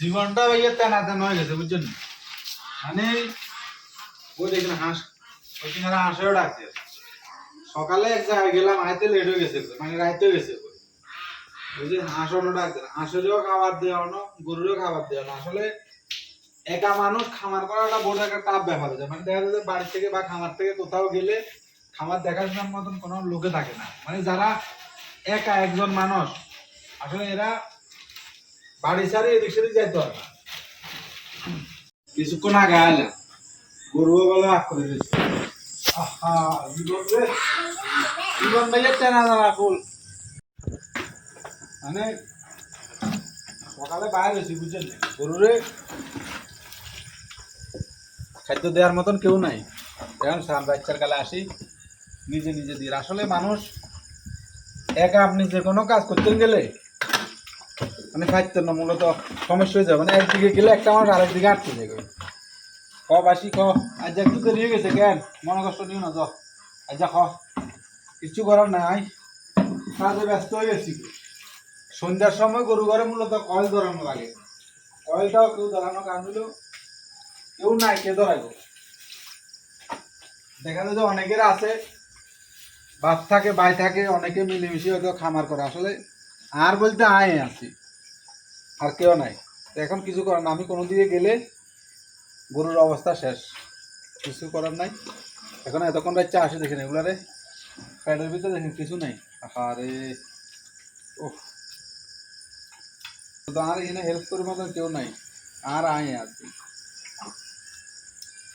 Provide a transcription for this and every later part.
জীবনটা ভাইয়া তেনা তেন হয়ে গেছে, বুঝছেন? মানে ও দেখেন হাঁস ওই কিনারা হাঁসেও ডাকছে। সকালে এক জায়গায় গেলাম হাইতে লেট হয়ে গেছে মানে রাইতে হয়ে গেছে বুঝলি হাঁস অন্য ডাকছে, হাঁসেরও খাবার দেওয়া অন্য গরুরও খাবার দেওয়া না আসলে একা মানুষ খামার করাটা বড় একটা টাফ ব্যাপার হচ্ছে মানে দেখা যাচ্ছে বাড়ি থেকে বা খামার থেকে কোথাও গেলে খামার দেখাশোনার মতন কোনো লোকে থাকে না। মানে যারা একা একজন মানুষ, আসলে এরা বাড়ি ছাড়ে এদিক সেদিক যাইতে না। কিছুক্ষণ আগে আইলাম। গরুও বলে আগ করে ফুল। মানে সকালে বাইরে হয়েছি, বুঝছেন? গরুরে খাদ্য দেওয়ার মতন কেউ নাই। এখন বাচ্চার কালে আসি, নিজে নিজে দিয়ে আসলে মানুষ একা আপনি যে কোনো কাজ করতে গেলে মানে খাইতে না, মূলত সমস্যা হয়ে যাবে মানে একদিকে গেলে একটা মানুষ আরেকদিকে আটকে যাবে ক বাসি, ক? আজ একটু দেরি হয়ে গেছে কেন? মনে কষ্ট নিও না যাও আজ খ কিছু করার নাই। কাজে ব্যস্ত হয়ে গেছি সন্ধ্যার সময় গরু ঘরে মূলত কয়েল ধরানো লাগে। কয়েলটাও কেউ ধরানো কারণ হলো। কেউ নাই, কে ধরাইব? দেখা যায় যে অনেকের আছে, বাপ থাকে বাই থাকে, অনেকে মিলেমিশে হয়তো খামার করে। আসলে আর বলতে আয় আছি। আর কেউ নাই। এখন কিছু করার আমি কোনো দিকে গেলে গরুর অবস্থা শেষ। কিছু করার নাই। এখন এতক্ষণ বাচ্চা আসে দেখেন এগুলারে প্যাডের ভিতরে দেখেন, কিছু নাই। আরে ও আর এখানে হেল্প করার মতো কেউ নাই। আর আয় কি।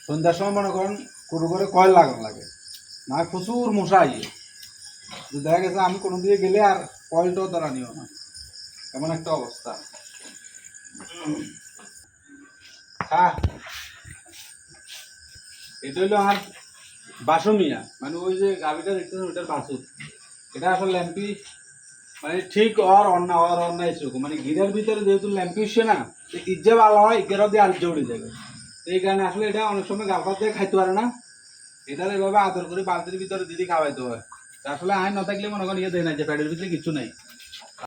সন্ধ্যার সময় মনে করেন গরু করে কয়েল লাগানো লাগে। না, প্রচুর মশা ইয়ে তো দেখা গেছে আমি কোনো দিকে গেলে আর কয়েলটাও ধরা নিও না। এমন একটা অবস্থা। এটা হলো আমার বাসমিয়া। মানে ওই যে দেখতেছেন, ওইটার বাসুর। এটা আসলে ল্যাম্পি মানে ঠিক আর অন্য আর অন্য এসেরকম মানে গিরের ভিতরে যেহেতু ল্যাম্পি উঠছে না ইজ্জে ভালো হয় গেরো দিয়ে আর জড়ে যাবে। এই কারণে আসলে এটা অনেক সময় গালপাত দিয়ে খাইতে পারে না। এটার এভাবে আদর করে বালতির ভিতরে দিদি খাওয়াইতে হয়। আসলে আইন না থাকলে মনে করেন ইয়ে দেয় না যে প্যাডের ভিতরে কিছু নেই।